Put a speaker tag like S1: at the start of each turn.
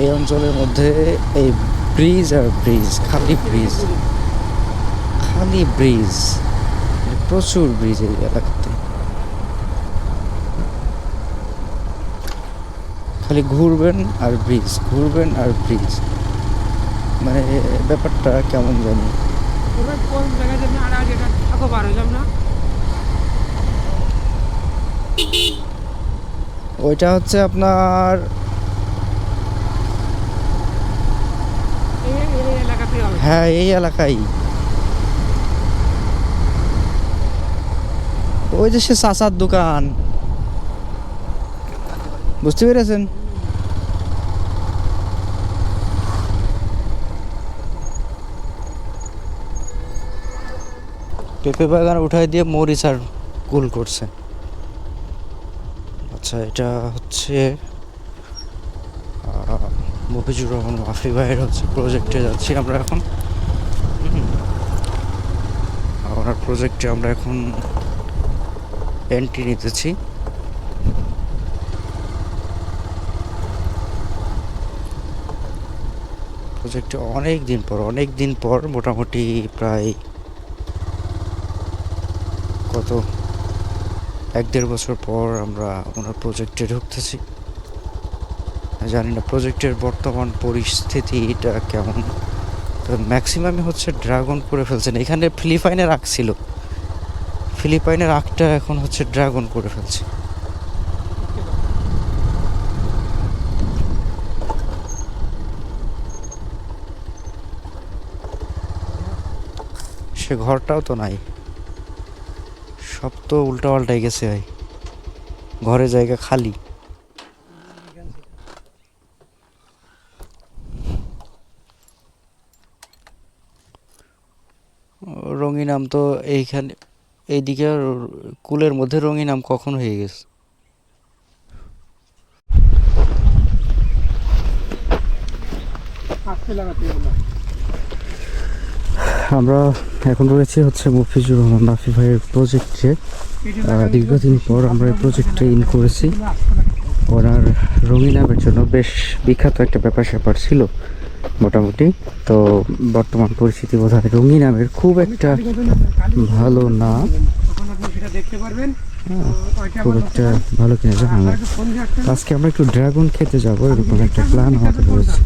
S1: এই অঞ্চলের মধ্যে এই ব্রিজ আর ব্রিজ খালি ব্রিজ খালি ব্রিজ প্রচুর ব্রিজ এই এলাকাতে। খালি ঘুরবেন আর ব্রিজ ঘুরবেন আর ব্রিজ। মানে ব্যাপারটা কেমন জানি। ওইটা হচ্ছে আপনার
S2: এই এই এলাকাতেই হবে
S1: হ্যাঁ এই এলাকায়। ওই যে সে চাচার দোকান। বুঝতে পেরেছেন? পেঁপে বাগান উঠাই দিয়ে মরিচ আর কুল করছে। আচ্ছা এটা হচ্ছে মফিজুর রহমান মাফি ভাইয়ের হচ্ছে প্রজেক্টে যাচ্ছি আমরা এখন। ওনার প্রজেক্টে আমরা এখন এন্ট্রি নিতেছি। প্রজেক্টে অনেক দিন পর, অনেক দিন পর মোটামুটি প্রায় কত, এক দেড় বছর পর আমরা ওনার প্রজেক্টে ঢুকতেছি। জানি না প্রজেক্টের বর্তমান পরিস্থিতিটা কেমন। তো ম্যাক্সিমামই হচ্ছে ড্রাগন করে ফেলছেন। এখানে ফিলিপাইনের আখ ছিল। ফিলিপাইনের আখটা এখন হচ্ছে ড্রাগন করে ফেলছে। সে ঘরটাও তো নাই। সব তো উল্টা পাল্টাই গেছে ভাই। ঘরে জায়গা খালি। রঙিন আম তো এইখানে, এইদিকে কুলের মধ্যে রঙিন আম কখন হয়ে গেছে? আমরা এখন রয়েছি হচ্ছে মফিজুর রহমান রাফি ভাইয়ের প্রজেক্টে দীর্ঘদিন পর আমরা এই প্রজেক্টে ইন করেছি। ওনার রঙিন আমের জন্য বেশ বিখ্যাত একটা ব্যাপার স্যাপার ছিল। মোটামুটি। তো বর্তমান পরিস্থিতি বোধ হয় রঙিন আমের খুব একটা ভালো না। হ্যাঁ, খুব একটা ভালো কিনে আজকে আমরা একটু ড্রাগন খেতে যাব এরকম একটা প্ল্যান আমাদের রয়েছে।